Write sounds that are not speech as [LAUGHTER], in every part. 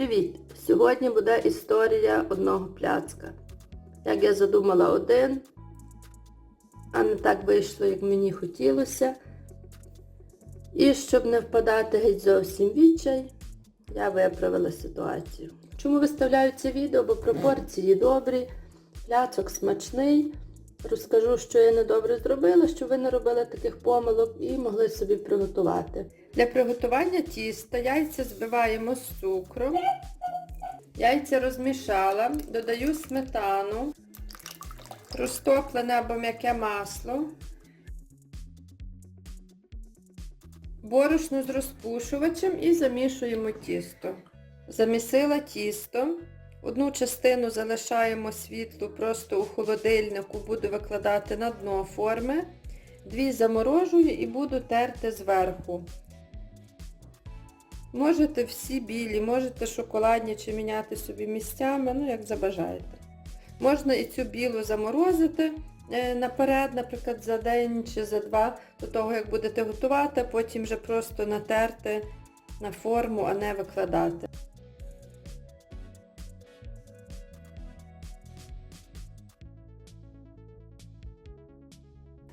Привіт! Сьогодні буде історія одного пляцка. Як я задумала один, а не так вийшло, як мені хотілося. І щоб не впадати геть зовсім відчай, я виправила ситуацію. Чому виставляю це відео? Бо пропорції добрі, пляцок смачний. Розкажу, що я недобре зробила, щоб ви не робили таких помилок і могли собі приготувати. Для приготування тіста яйця збиваємо з цукром. Яйця розмішала, додаю сметану, розтоплене або м'яке масло, борошно з розпушувачем і замішуємо тісто. Замісила тісто. Одну частину залишаємо світлу просто у холодильнику, буду викладати на дно форми. Дві заморожую і буду терти зверху. Можете всі білі, можете шоколадні чи міняти собі місцями, ну як забажаєте. Можна і цю білу заморозити е, наперед, наприклад, за день чи за два, до того, як будете готувати, потім вже просто натерти на форму, а не викладати.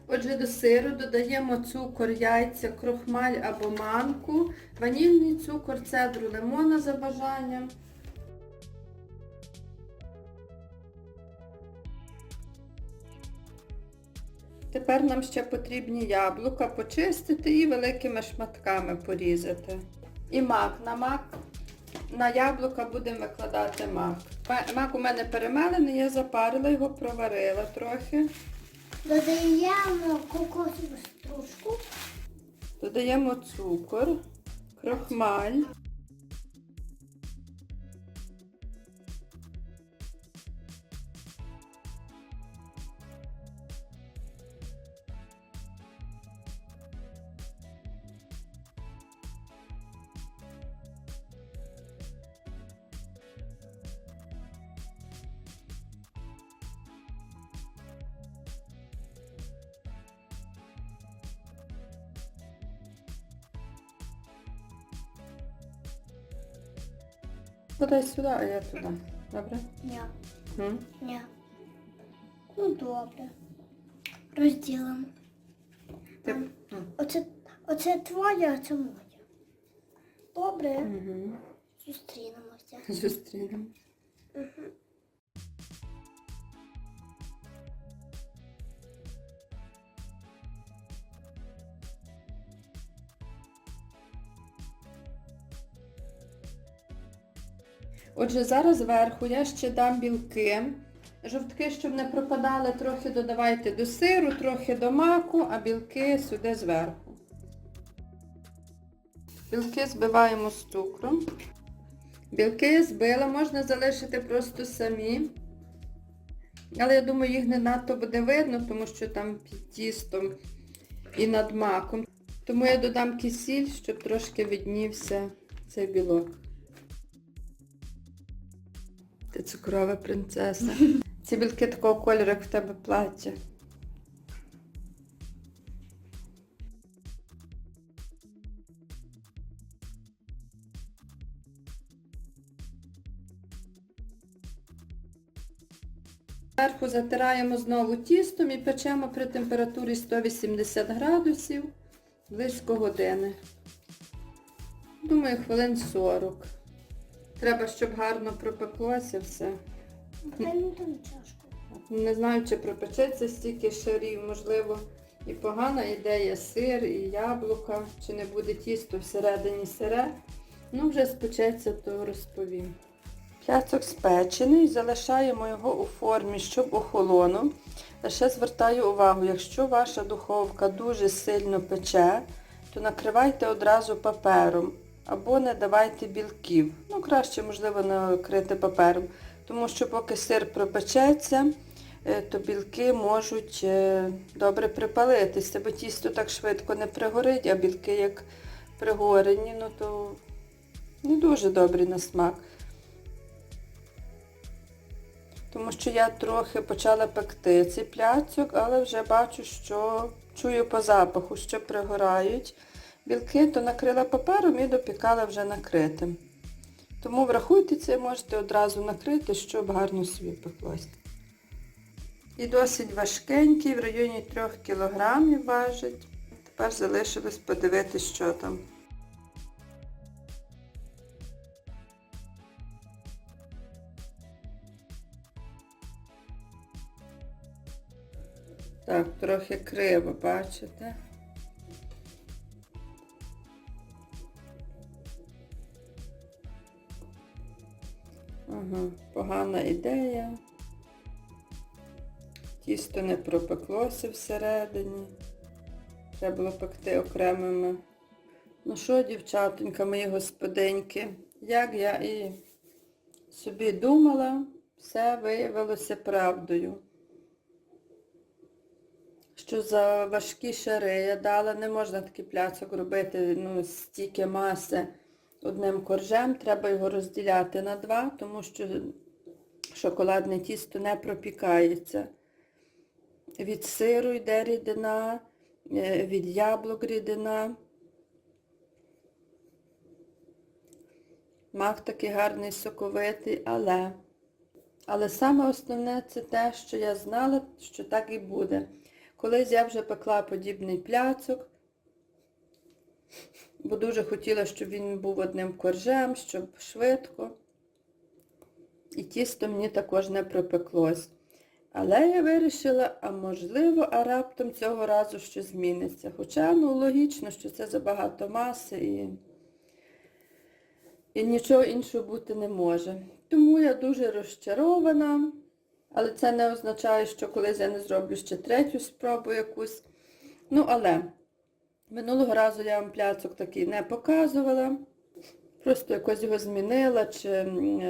Отже, до сиру додаємо цукор, яйця, крохмаль або манку, ванільний цукор, цедру лимона за бажанням. Тепер нам ще потрібні яблука почистити і великими шматками порізати. І мак. На мак, на яблука будемо викладати мак. Мак у мене перемелений, я запарила його, проварила трохи. Додаємо кокосову стружку. Додаємо цукор, крохмаль. Подай сюди, а я туди. Добре? Ні, М? ні. Ну добре. Розділимо. Ти... Оце, оце твоє, а це моє. Добре, Угу. зустрінемося. Зустрінемо. Отже, зараз зверху я ще дам білки. Жовтки, щоб не пропадали, трохи додавайте до сиру, трохи до маку, а білки сюди зверху. Білки збиваємо з цукром. Білки збила, можна залишити просто самі. Але я думаю, їх не надто буде видно, тому що там під тістом і над маком. Тому я додам кисіль, щоб трошки виднівся цей білок. Ти цукрова принцеса. [LAUGHS] Ці білки такого кольору, як в тебе плаття. Зверху затираємо знову тістом і печемо при температурі 180 градусів близько години. Думаю, хвилин 40. Треба, щоб гарно пропеклося все. Дай мені там чашку. Не знаю, чи пропечеться стільки шарів, можливо, і погана ідея сир, і яблука, чи не буде тісто всередині сире. Ну, вже спечеться, то розповім. Пляцок спечений, залишаємо його у формі, щоб охолонув. Лише звертаю увагу, якщо ваша духовка дуже сильно пече, то накривайте одразу папером або не давайте білків. Ну, краще, можливо, накрити папером, тому що поки сир пропечеться, е, то білки можуть е, добре припалитися, бо тісто так швидко не пригорить, а білки як пригорені, ну то не дуже добрі на смак. Тому що я трохи почала пекти цей пляцок, але вже бачу, що чую по запаху, що пригорають білки, то накрила папером і допікала вже накритим. Тому врахуйте це, можете одразу накрити, щоб гарно собі пеклося. І досить важкенький, в районі 3 кг важить. Тепер залишилось подивитися, що там. Так, трохи криво, бачите? Ага, погана ідея. Тісто не пропеклося всередині. Треба було пекти окремими. Ну що, дівчатонька, мої господиньки, як я і собі думала, все виявилося правдою. Що за важкі шари я дала, не можна такий пляцок робити, ну, стільки маси одним коржем, треба його розділяти на два, тому що шоколадне тісто не пропікається. Від сиру йде рідина, е, від яблук рідина. Мак такий гарний соковитий, але. Але саме основне це те, що я знала, що так і буде. Колись я вже пекла подібний пляцок, бо дуже хотіла, щоб він був одним коржем, щоб швидко. І тісто мені також не пропеклось. Але я вирішила, а можливо, а раптом цього разу щось зміниться. Хоча, ну, логічно, що це забагато маси і, і нічого іншого бути не може. Тому я дуже розчарована. Але це не означає, що колись я не зроблю ще третю спробу якусь. Ну, але минулого разу я вам пляцок такий не показувала. Просто якось його змінила чи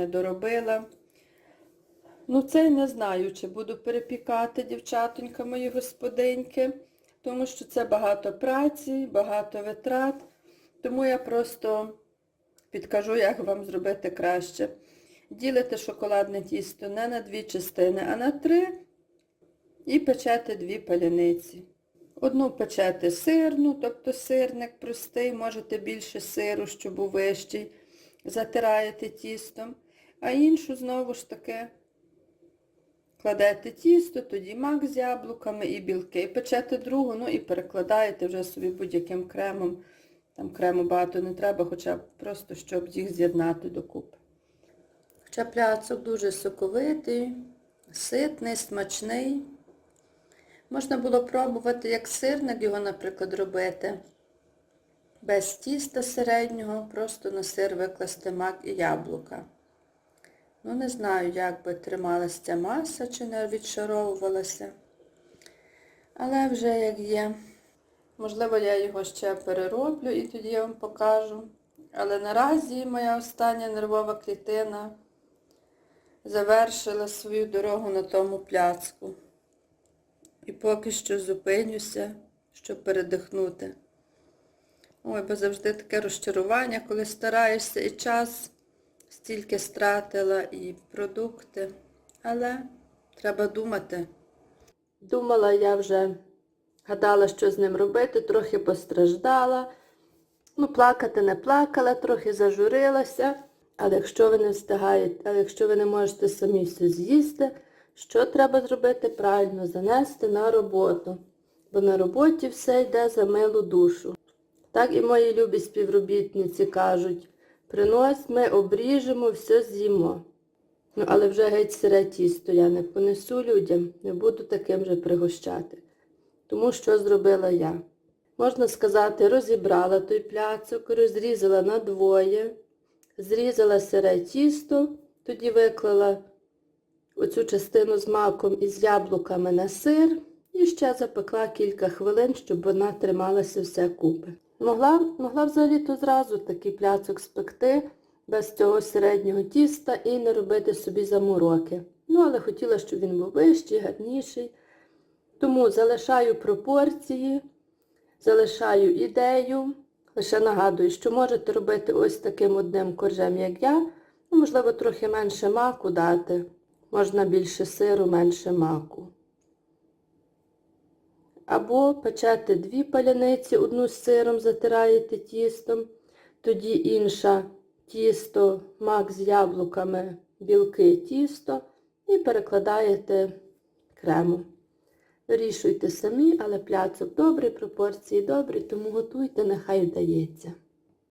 доробила. Ну, це не знаю, чи буду перепікати, дівчатонька мої господиньки, тому що це багато праці, багато витрат. Тому я просто підкажу, як вам зробити краще. Ділите шоколадне тісто не на дві частини, а на три і печете дві паляниці. Одну печете сирну, тобто сирник простий, можете більше сиру, щоб був вищий, затираєте тістом, а іншу знову ж таки кладете тісто, тоді мак з яблуками і білки. І печете другу, ну і перекладаєте вже собі будь-яким кремом. Там крему багато не треба, хоча б просто, щоб їх з'єднати докупи. Хоча пляцок дуже соковитий, ситний, смачний. Можна було пробувати, як сирник його, наприклад, робити. Без тіста середнього, просто на сир викласти мак і яблука. Ну, не знаю, як би трималася ця маса, чи не відшаровувалася. Але вже як є. Можливо, я його ще перероблю і тоді я вам покажу. Але наразі моя остання нервова клітина завершила свою дорогу на тому пляцку. І поки що зупинюся, щоб передихнути. Ой, бо завжди таке розчарування, коли стараєшся і час стільки стратила, і продукти. Але треба думати. Думала я вже, гадала, що з ним робити, трохи постраждала. Ну, плакати не плакала, трохи зажурилася. Але якщо ви не встигаєте, але якщо ви не можете самі все з'їсти, що треба зробити? Правильно, занести на роботу. Бо на роботі все йде за милу душу. Так і мої любі співробітниці кажуть, принось, ми обріжемо, все з'їмо. Ну, але вже геть сире тісто я не понесу людям, не буду таким же пригощати. Тому що зробила я? Можна сказати, розібрала той пляцок, розрізала на двоє, зрізала сире тісто, тоді виклала оцю частину з маком і з яблуками на сир і ще запекла кілька хвилин, щоб вона трималася все купи. Могла, могла взагалі-то зразу такий пляцок спекти без цього середнього тіста і не робити собі замуроки. Ну, але хотіла, щоб він був вищий, гарніший. Тому залишаю пропорції, залишаю ідею. Лише нагадую, що можете робити ось таким одним коржем, як я. Ну, можливо, трохи менше маку дати. Можна більше сиру, менше маку. Або печете дві паляниці, одну з сиром затираєте тістом, тоді інша тісто, мак з яблуками, білки, тісто і перекладаєте кремом. Вирішуйте самі, але пляцок добрий, пропорції добрі, тому готуйте, нехай вдається.